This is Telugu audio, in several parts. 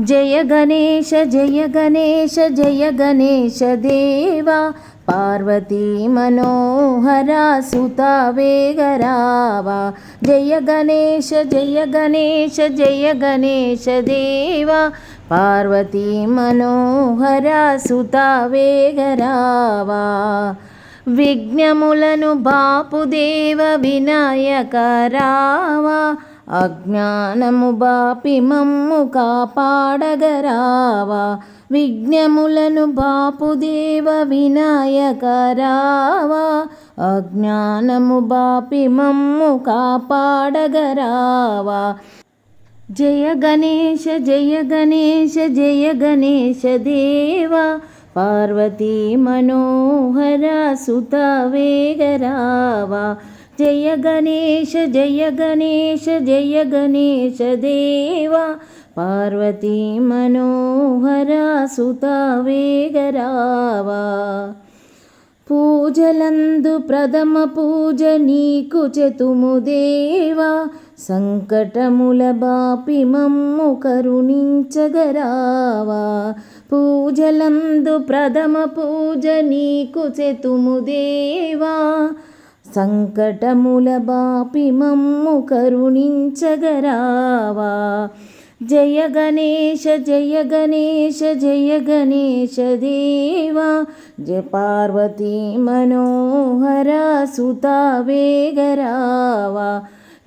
जय गणेश जय गणेश जय गणेश देवा। पार्वती मनोहरा सुता वेगरावा। जय गणेश जय गणेश जय गणेश देवा। पार्वती मनोहरा सुता वेगरावा। विघ्नमुलनु बापुदेव विनायकरावा। అజ్ఞానము బాపి మమ్ము కాపాడగరావా. విఘ్నములను బాపు దేవ వినాయకరావా. అజ్ఞానము బాపి మమ్ము కాపాడగరావా. జయ గణేశ జయ గణేశ జయ గణేశ దేవా. పార్వతీ మనోహర సుత వేగరావా. జయ గణేశ జయ గణేశ జయ గణేశ దేవా. పార్వతీ మనోహర సుత వేగరావా. పూజలందు ప్రథమ పూజ నీకు చెతుము దేవా. సంకటముల బాపి మమ్ము కరుణించగరావా. పూజలందు ప్రథమ పూజ నీకు చెతుము దేవా. सङ्कटमूलवापि मम्मू करुणिं च गरा वा जय गणेश जय गणेश जय गणेशदेवा जय पार्वती मनोहरा सुता वे गरा वा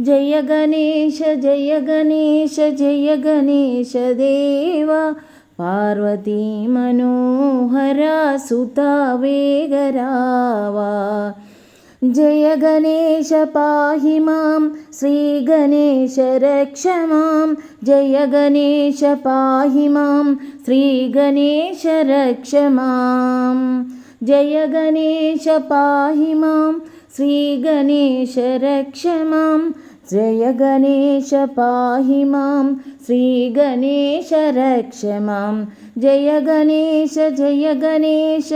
जय गणेश जय गणेश जय गणेशदेवा पार्वती मनोहरा सुता वे वा जय गणेश पाहि मां श्रीगणेश रक्ष मां जय गणेश पाहि मां श्रीगणेश रक्ष मां। जय गणेश पाहि मां श्रीगणेश रक्ष मां जय गणेश पाहि मां श्रीगणेश रक्ष मां। जय गणेश जय गणेश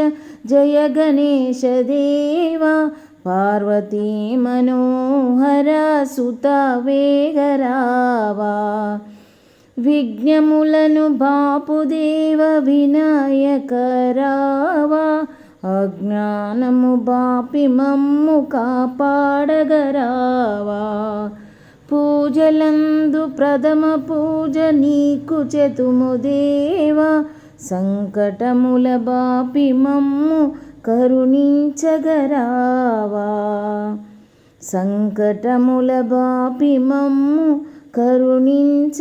जय गणेश देवा పార్వతీ మనోహర సుత వేగరావా విఘ్నములను బాపుదేవ వినాయక అజ్ఞానము బాపి మమ్ము కాపాడగరావా. పూజలందు ప్రథమ పూజ నీకు చెతుము దేవా. సంకటముల బాపి మమ్ము కరుణించగరావా? సంకటముల బాపి మమ్ము కరుణించగరావా?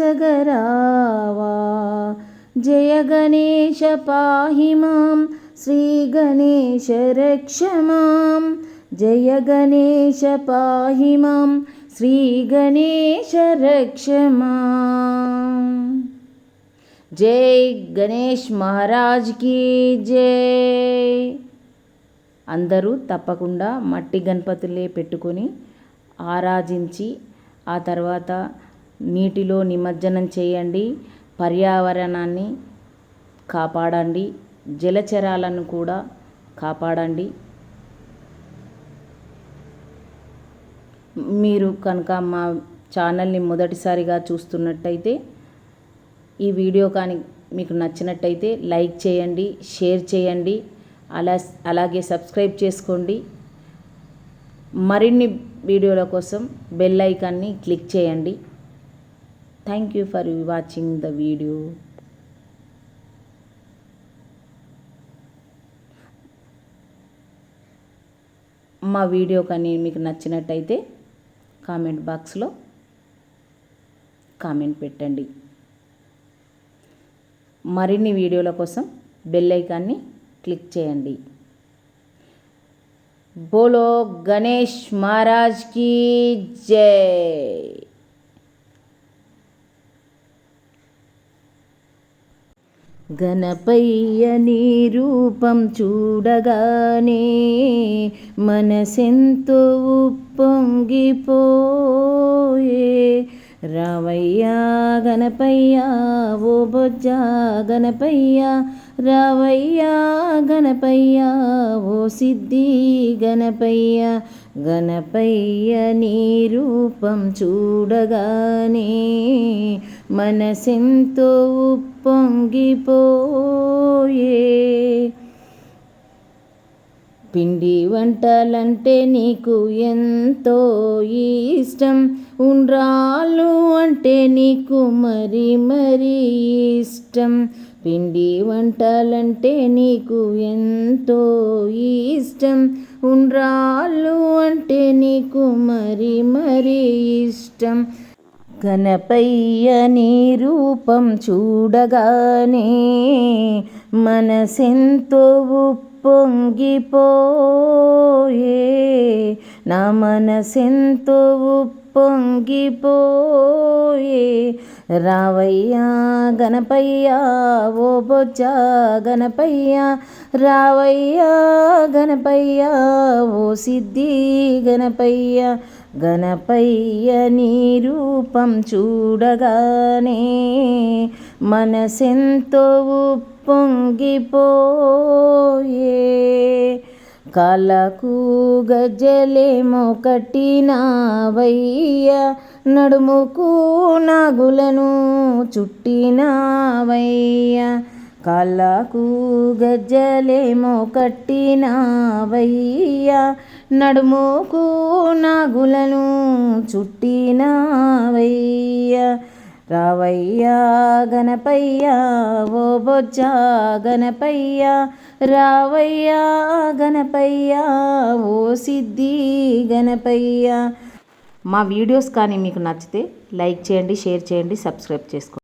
జయ గణేశ పాహి మాం శ్రీ గణేశ రక్ష మాం జయ గణేశ పాహి మాం శ్రీ గణేశ రక్ష మాం. జై గణేష్ మహారాజ్ కీ జై. అందరూ తప్పకుండా మట్టి గణపతులే పెట్టుకొని ఆరాధించి ఆ తర్వాత నీటిలో నిమజ్జనం చేయండి పర్యావరణాన్ని కాపాడండి జలచరాలను కూడా కాపాడండి. మీరు కనుక మా ఛానల్ని మొదటిసారిగా చూస్తున్నట్టయితే ఈ వీడియో కానీ మీకు నచ్చినట్టయితే లైక్ చేయండి షేర్ చేయండి. అలా అలాగే సబ్స్క్రైబ్ చేసుకోండి. మరిన్ని వీడియోల కోసం బెల్ ఐకాన్ని క్లిక్ చేయండి. Thank you for watching the video మా వీడియో కానీ మీకు నచ్చినట్టయితే కామెంట్ బాక్స్లో కామెంట్ పెట్టండి. మరిన్ని వీడియోల కోసం బెల్ ఐకాన్ని క్లిక్ చేయండి. బోలో గణేష్ మహారాజ్ కీ జై. గణపయ్య నీ రూపం చూడగానే మనసెంతో ఉప్పొంగిపోయే. రావయ్య గణపయ్యా ఓ బొజ్జా గణపయ్యా రావయ్యా గణపయ్యా ఓ సిద్ధి గణపయ్య గణపయ్య నీ రూపం చూడగానే మనసెంతో ఉప్పొంగిపోయే పిండి వంటలంటే నీకు ఎంతో ఇష్టం. ఉండ్రాలు అంటే నీకు మరి మరి ఇష్టం. పిండి వంటలంటే నీకు ఎంతో ఇష్టం. ఉండ్రాళ్ళు అంటే నీకు మరి మరి ఇష్టం. గణపయ్య నీ రూపం చూడగానే మనసెంతో ఉప్పొంగిపోయే. నా మనసెంతో ఉప్పొంగిపోయే. రావయ్యా గణపయ్యా ఓ బొచ్చా గణపయ్యా రావయ్యా గణపయ్యా ఓ సిద్ధి గణపయ్య గణపయ్య నీ రూపం చూడగానే మనసెంతో ఉప్పొంగిపోయే. కాళ్ళకు గజ్జలేమో కట్టినావయ్యా నడుముకు నాగులను చుట్టినావయ్య. కాళ్ళకు గజ్జలేమో కట్టినావయ్యా నడుముకు నాగులను చుట్టినావయ్యా. రావయ్యా గణపయ్యా ఓ బొజ్జ గణపయ్యా. రావయ్యా గణపయ్యా ఓ సిద్ధి గణపయ్యా. మా వీడియోస్ కానీ మీకు నచ్చితే లైక్ చేయండి షేర్ చేయండి సబ్స్క్రైబ్ చేసుకోండి.